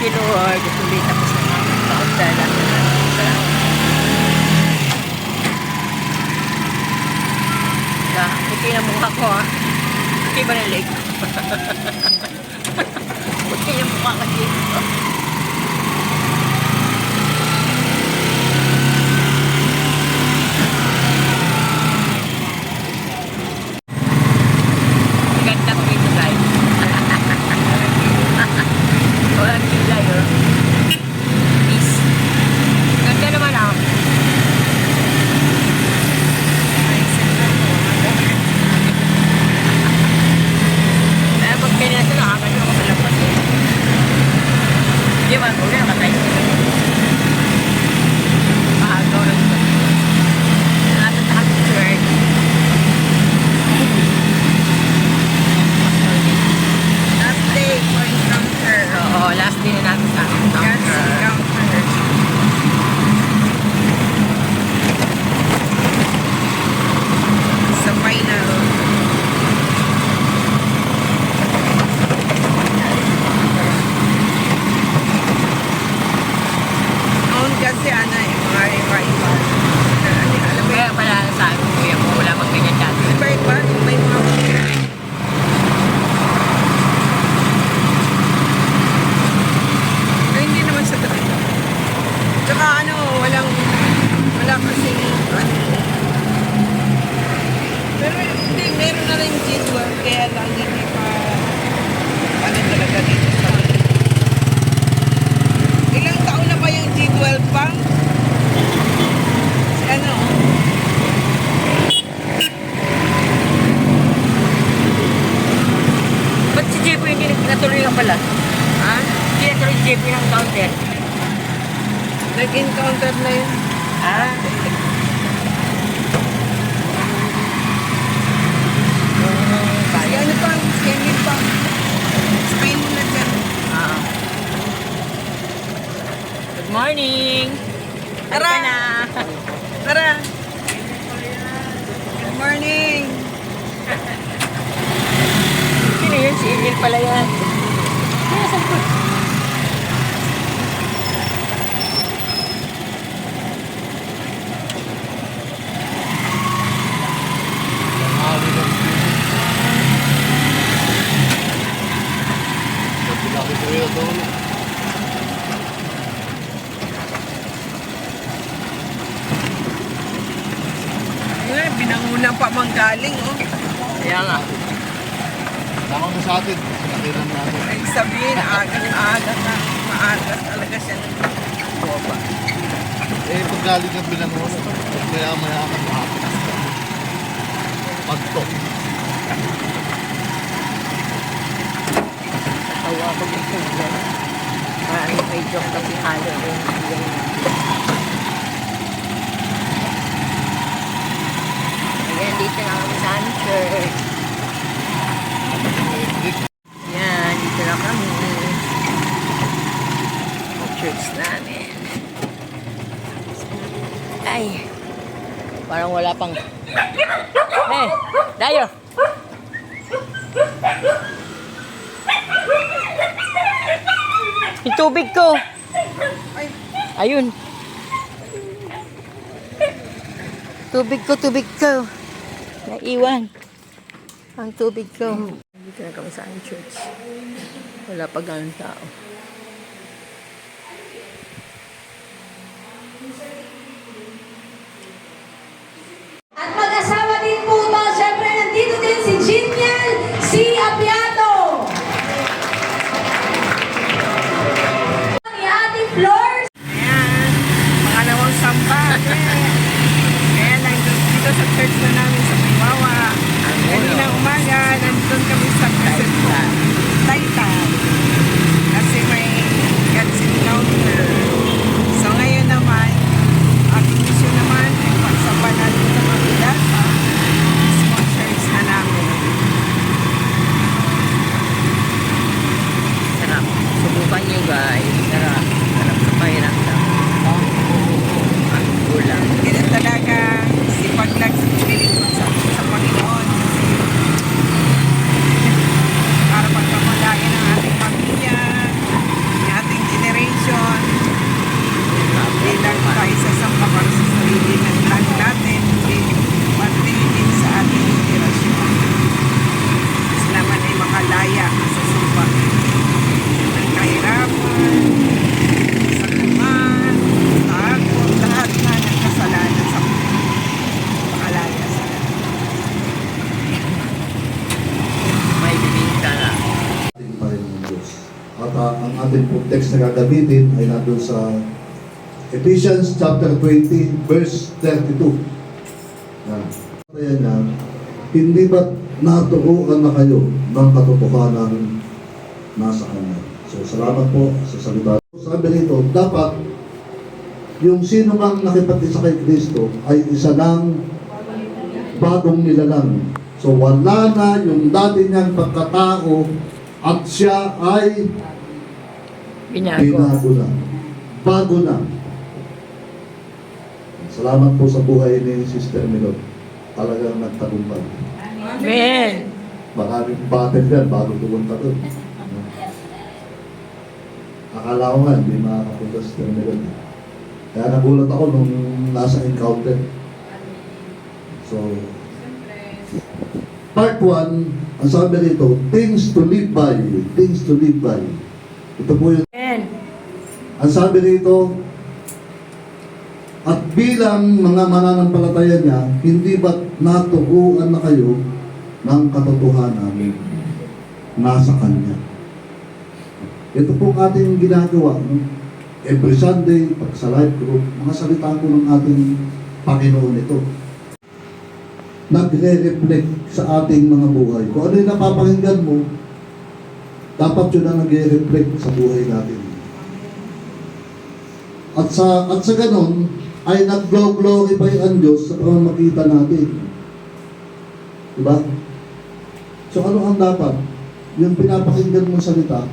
you, Lord. Tuloy tapos na mga na salamat. Ya, puti na mukha ko ha. Puti ba na leg? puti yung mukha ko dito. Ganda ko dito guys. Walang kilay oh. Peace. Ganda naman ah. Eh, pag ganyan sila, agad ako sa labas eh. Hindi man, kung yan, matay sila. Mahagaw lang ito. Nasa taas ng church. Last day for encounter. Oo, last day na namin sa amin. Yes, encounter. Sa final. Noon kasi ano eh, mga iba-iba. Na, ano, alam mo Kaya pala sa akin, kuya mo, wala mang ganyan dati. Iba-iba, may mga Ay, hindi naman sa tabi. Tsaka ano, walang, wala kasi, ano, pero hindi, rin G12, kaya lang hindi pa, ano talaga dito sa Ilang taon na ba yung G12 pa? Si ano, Ba't si JP hindi natuloy pala? Ha? Hindi natuloy si JP ng counter. nag-encounter na yun. Ah? Si ano Emil pa. Spain mo na dyan. Ah. Good morning! Tara! Tara na! Tara! Good morning! Sino yun? Si Emil pala yan. Kaya saan po? Ayun, manggaling, oh. Kaya nga. Tama mo sa atin. Sinakiran natin. Ay, sabihin, aga-aga na. Maaga talaga siya ng boba. Eh, pag galing ang binangon, kaya maya ka makakakas ka. Pagto. Natawa ko dito. Parang may joke kasi halo yung yung Ayan, dito na church. Yan, dito na kami. Church namin. Ay, parang wala pang... Eh, Dayo! Yung tubig ko! Ay, Ayun. Tubig ko, tubig ko. Naiwan. Ang tubig ko. Dito na kami sa aming church. Wala pa ganun tao. At mag-asawa din po ito. Siyempre, nandito din si Jiniel C. Apiato. Ni Ate Flor ayan. Pangalawang samba. Eh. Kaya lang, dito sa church na namin sa Maywawa. Kanina umaga, nandun kami sa Taytay. Taytay. Kasi may God's encounter. So ngayon naman, ah, ang ating text na gagamitin ay nandun sa Ephesians chapter 20 verse 32. Yan. Kaya niya, hindi ba naturuan na kayo ng katotohanan nasa Kanya? So, salamat po sa salita. Sabi rito, dapat yung sino mang nakipag-isa kay Kristo ay isa ng bagong nilalang. So, wala na yung dati niyang pagkatao at siya ay Binago. binago na. Bago na. Salamat po sa buhay ni Sister Milot. Talagang nagtagumpay. Amen. Maraming battle yan bago pumunta doon. Akala ko nga, hindi makakapunta si Sister Milot. Kaya nagulat ako nung nasa encounter. So, part 1, ang sabi rito, things to live by. Things to live by. Ito po yung. Ang sabi rito, at bilang mga mananampalataya niya, hindi ba naturuan na kayo ng katotohanan nasa Kanya? Ito po ang ating ginagawa. Every Sunday, pag sa live group, mga salita po ng ating Panginoon ito. Nagre-reflect sa ating mga buhay. Kung ano yung napapakinggan mo, dapat yun ang nagre-reflect sa buhay natin. At sa at sa ganon ay nag-glorify ang Diyos sa pamamagitan natin. Diba? So ano ang dapat? Yung pinapakinggan mong salita,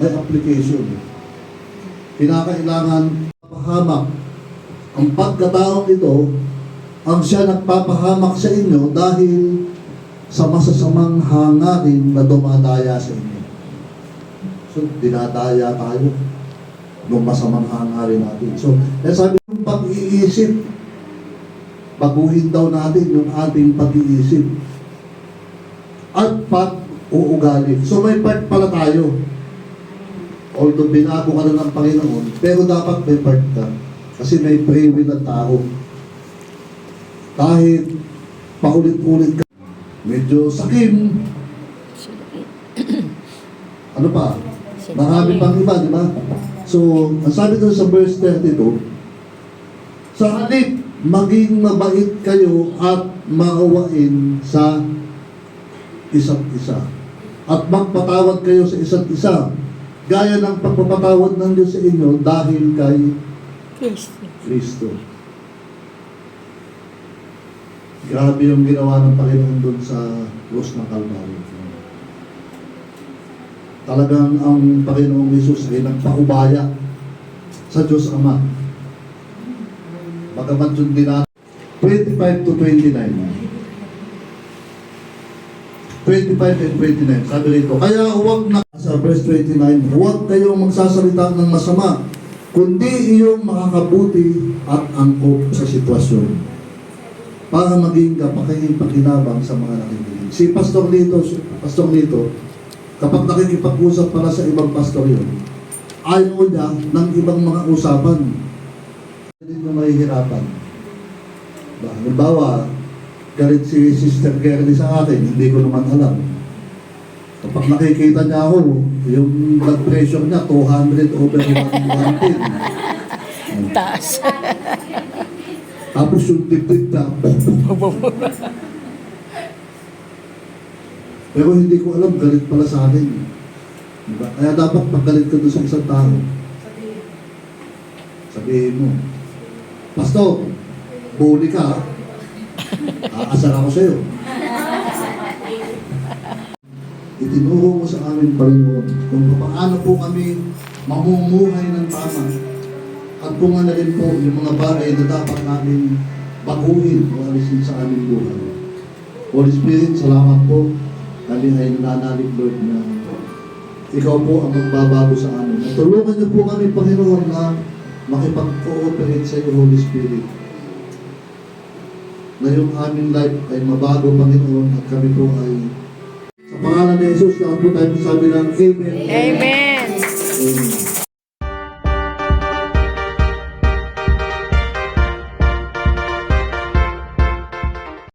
may application. Kinakailangan pahamak. Ang pagkataong ito, ang siya nagpapahamak sa inyo dahil sa masasamang hangarin na dumadaya sa inyo. So, dinadaya tayo ng masamang hangarin natin. So, kaya sabi yung pag-iisip, baguhin daw natin yung ating pag-iisip at pag-uugali. So, may part pala tayo. Although binago ka na ng Panginoon, pero dapat may part ka. Kasi may free will ang tao. Kahit paulit-ulit ka, medyo sakim, ano pa, marami pang iba, di ba? So, ang sabi doon sa verse 32, sa halip, maging mabait kayo at maawain sa isa't isa. At magpatawad kayo sa isa't isa. Gaya ng pagpapatawad ng Diyos sa inyo dahil kay Kristo. Kristo. Grabe yung ginawa ng Panginoon doon sa cross ng Calvary. Talagang ang Panginoong Jesus ay nagpaubaya sa Diyos Ama. Bagamat yung din 25 to 29. 25 and 29. Sabi rito, kaya huwag na, sa verse 29, huwag kayong magsasalita ng masama, kundi iyong makakabuti at angkop sa sitwasyon para maging kapakingpakinabang sa mga nakikinig. Si Pastor Lito, Pastor Lito, kapag nakikipag-usap para sa ibang pastor yun, ayaw niya ng ibang mga usapan. Hindi mo mahihirapan. Ba, halimbawa, galit si Sister Gerly sa akin, hindi ko naman alam. Kapag nakikita niya ako, yung blood pressure niya, 200 over 110. Taas. Tapos yung dibdib na, Pero hindi ko alam, galit pala sa akin. Diba? Kaya dapat paggalit ka doon sa isang tao. Sabihin mo, Pastor, bully ka? Aasar ako sa'yo. Itinuro mo sa amin, Panginoon, kung paano po kami mamumuhay ng tama at kung ano rin po yung mga bagay na dapat namin baguhin o alisin sa aming buhay. Holy Spirit, salamat po. Kami ay nananalig, Lord, na ikaw po ang magbabago sa amin. At tulungan niyo po kami, Panginoon, na makipag-cooperate sa iyo, Holy Spirit. Na yung aming life ay mabago, Panginoon, at kami po ay sa pangalan ni Jesus, na po tayo sabi ng Amen. Amen. Amen.